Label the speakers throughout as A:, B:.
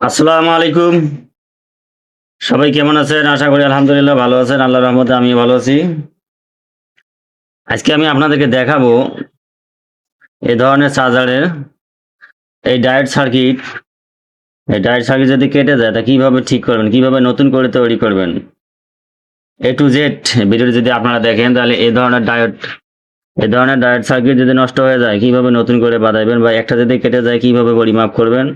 A: আসসালামু আলাইকুম। সবাই কেমন আছেন? আশা করি আলহামদুলিল্লাহ ভালো আছেন। আল্লাহর রহমতে আমি ভালো আছি। আজকে আমি আপনাদেরকে দেখাবো এই ধরনের চার্জারের এই ডায়েট সার্কিট। এই ডায়েট সার্কিট যদি কেটে যায়, তা কীভাবে ঠিক করবেন? কীভাবে নতুন করে তৈরি করবেন? এ টু জেড ভিডিওটি যদি আপনারা দেখেন, তাহলে এই ধরনের ডায়েট এ ধরনের ডায়েট সার্কিট যদি নষ্ট হয়ে যায়, কীভাবে নতুন করে বাঁধাইবেন বা একটা যদি কেটে যায়, কীভাবে পরিমাপ করবেন?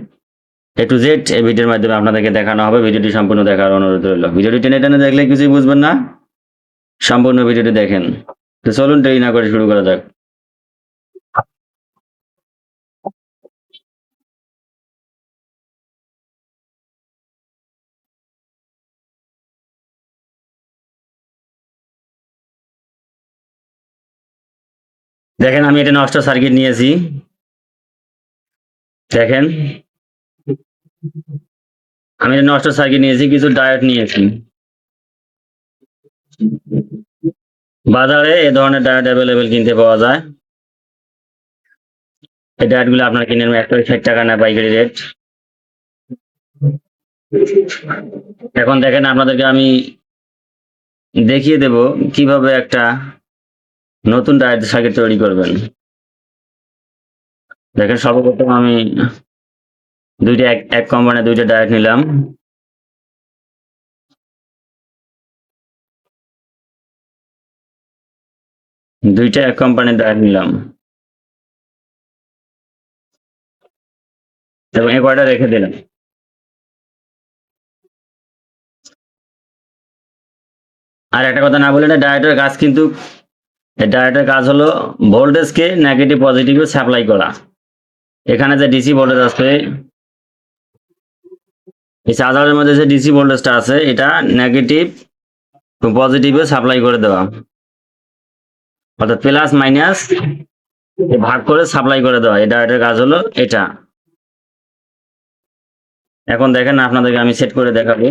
A: এ টু জেড এই ভিডিওর মাধ্যমে আপনাদেরকে দেখানো হবে। ভিডিওটি সম্পূর্ণ দেখার অনুরোধ রইল। ভিডিওটি টেনে টেনে দেখলে কিছুই বুঝবেন না। সম্পূর্ণ ভিডিওটি দেখেন। তো চলুন দেরি না করে শুরু করা যাক। দেখেন আমি এটা নষ্ট সার্কিট নিয়েছি। দেখেন। আমি নষ্ট সার্কিট নিয়েছি, কিছু ডায়েট নিয়েছি। বাজারে এ ধরনের ডায়েট অ্যাভেলেবেল কিনতে পাওয়া যায়। এই ডায়েটগুলো আপনার কিনে একশো ষাট টাকা না পাইকারি রেট এখন দেখেন আপনাদেরকে আমি দেখিয়ে দেব কীভাবে একটা নতুন ডায়েট সার্কিট তৈরি করবেন। দেখেন সর্বপ্রথম আমি দুইটা এক এক কোম্পানির দুইটা ডায়েট নিলাম। দুইটা এক কোম্পানির ডায়েট নিলাম। এবং এ কয়টা রেখে দিলাম। আর একটা কথা না বলে না ডায়েটের কাজ কিন্তু ডায়েটের কাজ হলো ভোল্টেজকে নেগেটিভ পজিটিভে সাপ্লাই করা। এখানে যে ডিসি ভোল্টেজ আছে এই চার্জারের মধ্যে যে ডিসি ভোল্টেজটা আছে, এটা নেগেটিভ পজিটিভে সাপ্লাই করে দেওয়া। অর্থাৎ প্লাস মাইনাস ভাগ করে সাপ্লাই করে দেওয়া। এটা এটার কাজ হলো এটা। এখন দেখেন আপনাদেরকে আমি সেট করে দেখাবো।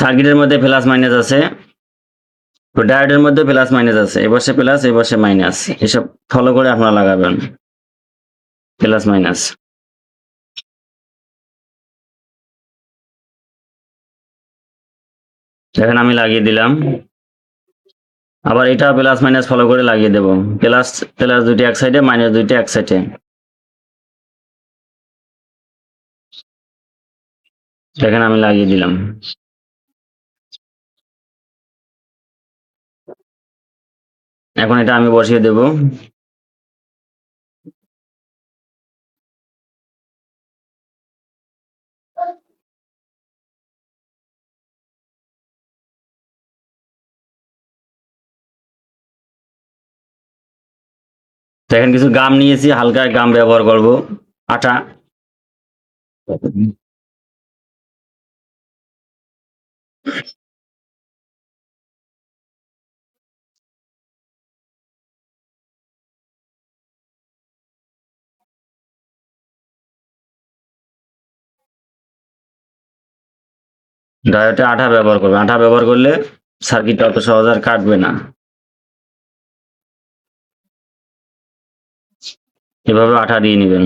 A: সার্কিটের মধ্যে প্লাস মাইনাস আছে, তো মধ্যে প্লাস মাইনাস আছে, এ বসে প্লাস এ বসে মাইনাস এসব ফলো করে আপনারা লাগাবেন প্লাস মাইনাস দেখেন আমি লাগিয়ে দিলাম, আবার এটা প্লাস মাইনাস ফলো করে লাগিয়ে দেব প্লাস প্লাস দুইটা এক সাইডে মাইনাস দুইটা এক সাইডে দেখেন আমি লাগিয়ে দিলাম। এখন এটা আমি বসিয়ে দেব। দেখেন কিছু গাম নিয়েছি হালকা গাম ব্যবহার করব আটা। ডায়োডে আঠা ব্যবহার করবে। আঠা ব্যবহার করলে সার্কিটটা অত সহজ আর কাটবে না। এভাবে আঠা দিয়ে নেবেন।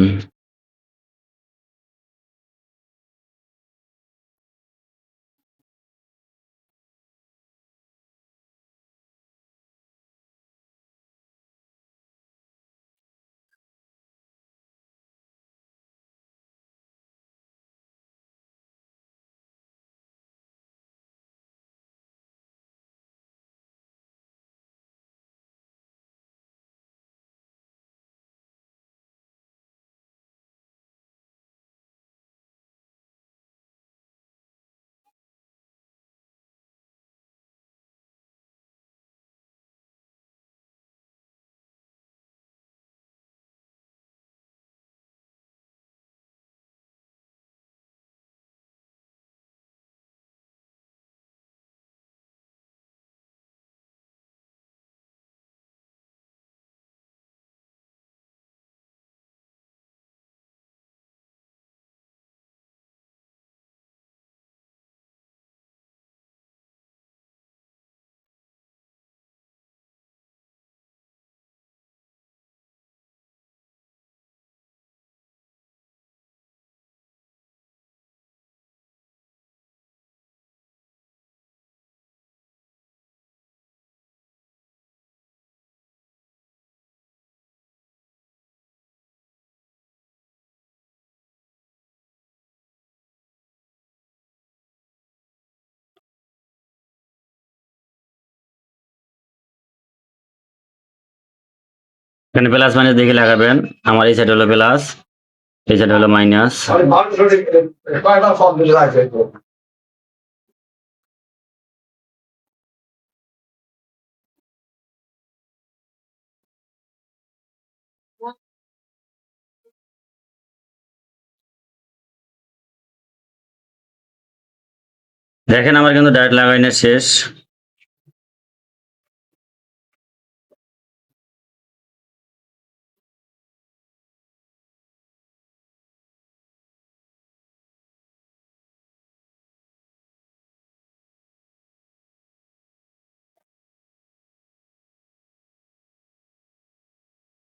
A: এখানে প্লাস মাইনাস দেখে লাগাবেন। আমার এই সাইড হলো প্লাস এই সাইড হলো মাইনাস দেখেন আমার কিন্তু ডায়েট লাগাইনের শেষ।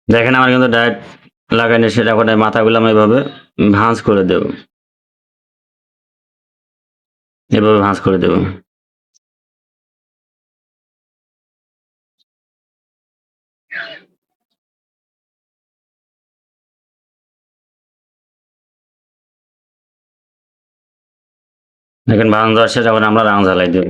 A: দেখেন আমার কিন্তু ডায়েট শেষ এখন এই মাথাগুলো আমি এভাবে ভাঁজ করে দেব। এভাবে ভাঁজ করে দেব। দেখেন ভাঙ দেওয়ার সেটা এখন আমরা রাং জ্বালাই দেব।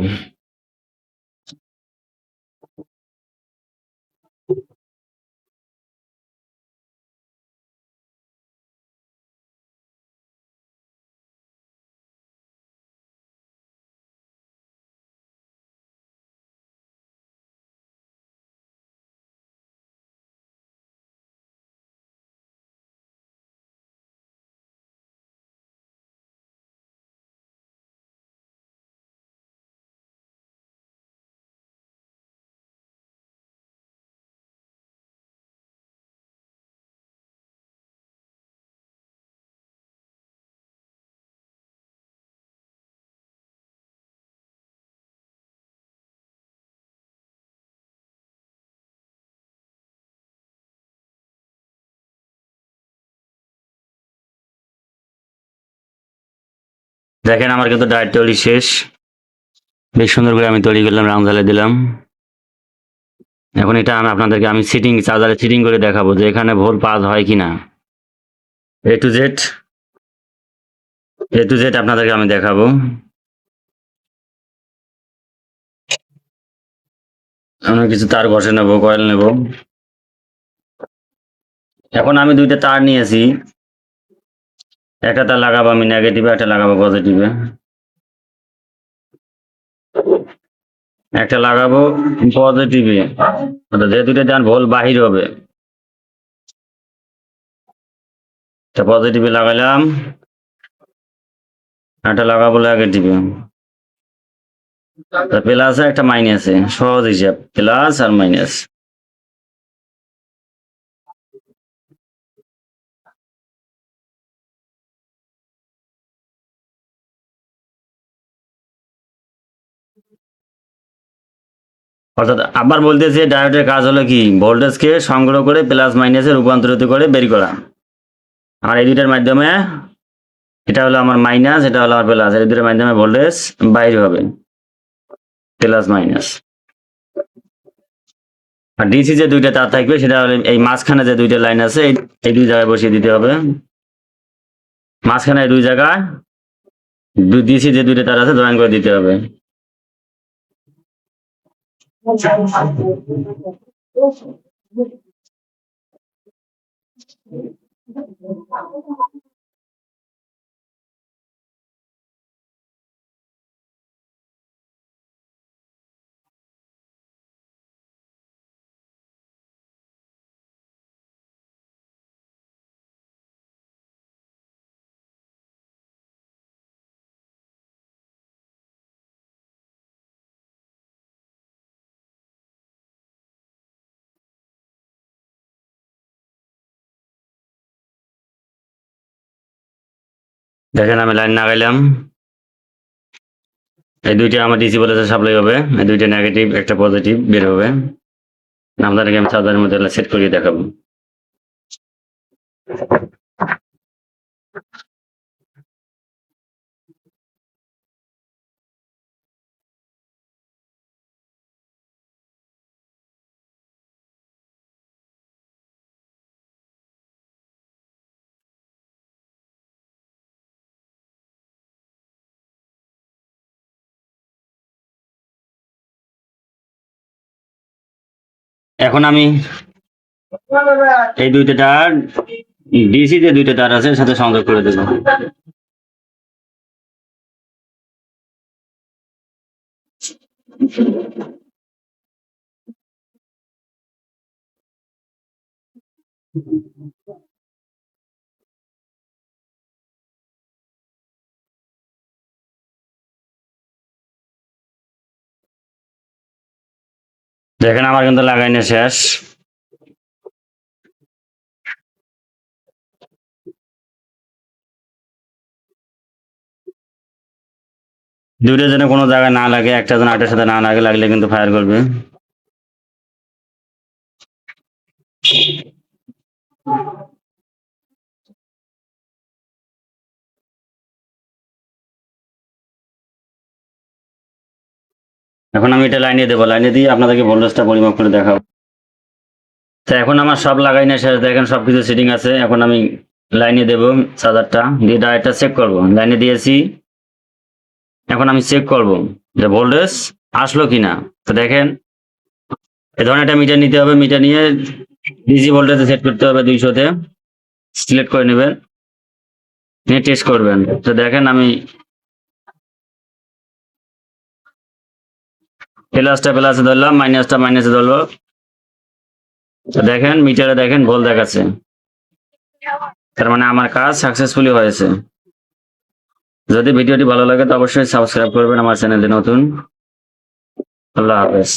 A: দেখেন, আমার কিন্তু ডায়েট তৈরি শেষ। বেশ সুন্দর করে আমি তৈরি করলাম রাং জ্বালাই দিলাম। এখন এটা আমি আপনাদেরকে আমি সিটিং চার্জারে সিটিং করে দেখাবো যে এখানে ভোল পাস হয় কিনা। A to Z A to Z আপনাদেরকে আমি দেখাবো। আমি কিছু তার ঘষে নেব, কয়েল নেব। এখন আমি দুইটা তার নিয়েছি। একটা তার লাগাবো আমি নেগেটিভে একটা লাগাবো পজিটিভে একটা লাগাবো পজিটিভে যে দুটো যান ভোল বাহির হবে। পজিটিভে লাগালাম। একটা লাগাবো নেগেটিভে প্লাস একটা মাইনাসে সহজ হিসাব প্লাস আর মাইনাস অর্থাৎ আবার বলতেছি ডায়োডের কাজ হলো কি? ভোল্টেজকে সংগ্রহ করে প্লাস মাইনাসে রূপান্তরিত করে বের করা। আর এই দুইটার মাধ্যমে এটা হলো আমার মাইনাস এটা হলো আমার প্লাস এই দুটোর মাধ্যমে ভোল্টেজ বাইরে হবে। প্লাস মাইনাস আর ডিসি যে দুইটা তার থাকবে, সেটা হলো এই মাঝখানে যে দুইটা লাইন আছে, এই দুই জায়গায় বসিয়ে দিতে হবে। মাঝখানে দুই জায়গায় ডিসি যে দুইটা তার আছে জয়েন করে দিতে হবে। 他现在效。দেখেন আমি লাইন না লাগাইলাম। এই দুইটা আমার ডিসি বলে সাপ্লাই হবে, এই দুইটা নেগেটিভ একটা পজিটিভ বের হবে। আপনাদেরকে আমি সাধারণ মধ্যে সেট করিয়ে দেখাবো। এখন আমি এই দুইটা তার ডিসি যে দুইটা তার আছে সাথে সংযোগ করে দেবো। দেখেন আমার কিন্তু লাগাইনে শেষ। দুইটা যেন কোনো জায়গায় না লাগে, একটা যেন আটের সাথে না লাগে, লাগলে কিন্তু ফায়ার করবে। এখন আমি এটা লাইনে দেবো, লাইনে দিয়ে আপনাদেরকে ভোল্টেজটা পরিমাপ করে দেখাবো। তো এখন আমার সব লাগাই না শেষ, দেখেন সব কিছু সেটিং আছে, এখন আমি লাইনে দেব চার্জারটা, দিয়ে ডাইরেক্টটা চেক করব। লাইনে দিয়েছি, এখন আমি চেক করব যে ভোল্টেজ আসলো কিনা। তো দেখেন, এ ধরনের একটা মিটার নিতে হবে মিটার নিয়ে ডিজি ভোল্টেজে সেট করতে হবে দুইশোতে। সিলেক্ট করে নেবেন, নিয়ে টেস্ট করবেন। তো দেখেন আমি প্লাসটা প্লাসে ধরলাম, মাইনাসটা মাইনাসে ধরলো দেখেন, মিটারে দেখেন, ভুল দেখাচ্ছে। তার মানে আমার কাজ সাকসেসফুলি হয়েছে। যদি ভিডিওটি ভালো লাগে, তো অবশ্যই সাবস্ক্রাইব করবেন আমার চ্যানেলে নতুন। আল্লাহ হাফেজ।